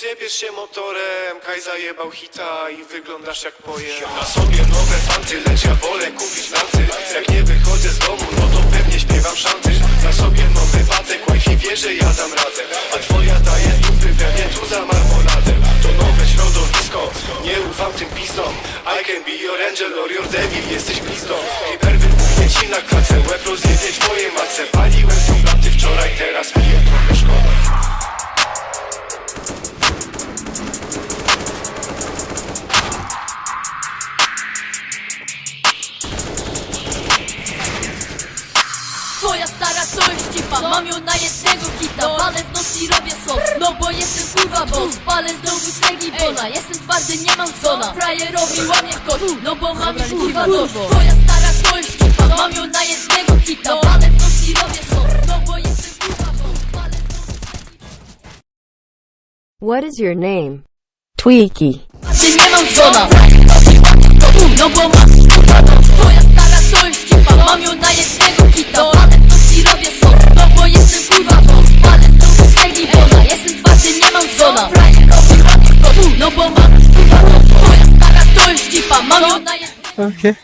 Rozjebiesz się motorem, Kaj zajebał hita i wyglądasz jak pojem. Na sobie nowe fanty, lecz ja wolę kupić lanty Jak nie wychodzę z domu, no to pewnie śpiewam szanty. Na sobie nowy batek, wifi wie, że ja dam radę. A twoja daje dupy, pewnie tu za marmoladę. To nowe środowisko, nie ufam tym pistom I can be your angel or your devil, jesteś blizną Hiper wybuchnie ci na klatce, łeb rozjebie twoje matce. Paliłem cipa Mam ją na jednego hita Palę w nocy i robię sos No bo jestem kurwa boss Palę z dołu segi bona Jestem twardy, nie mam zona. Frajerowi łamie kościół No bo mam już kurwa logo Twoja stara to jest cipa Mam ją na jednego hita Palę w nocy i robię sos No bo jestem kurwa boss Palę z dołu segi What is your name? Tweaky. Ty nie mam zona. No bo Okay.